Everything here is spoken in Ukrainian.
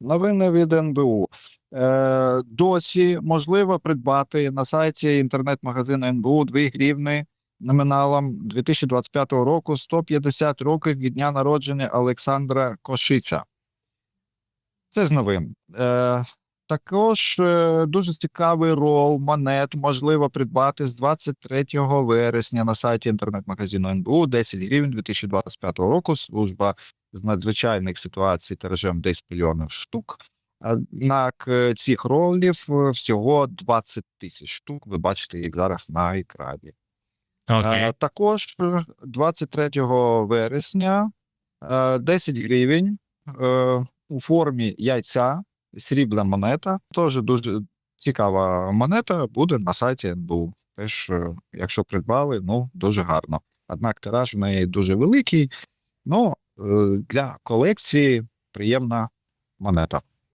Новини від НБУ. Е, досі можливо придбати на сайті інтернет-магазину НБУ 2 гривни номіналом 2025 року 150 років від дня народження Олександра Кошиця. Це з новин. Е, також е, дуже цікавий рол монет можливо придбати з 23 вересня на сайті інтернет-магазину НБУ 10 гривень 2025 року. Служба з надзвичайних ситуацій тиражем 10 мільйонів штук. Однак е, цих ролів е, всього 20 тисяч штук. Ви бачите їх зараз на екрані. Окей. Е, Також е, 23 вересня е, 10 гривень у формі яйця, срібна монета. Теж дуже цікава монета буде на сайті НБУ. Теж, якщо придбали, ну дуже гарно. Однак тираж в неї дуже великий. Ну, для колекції приємна монета.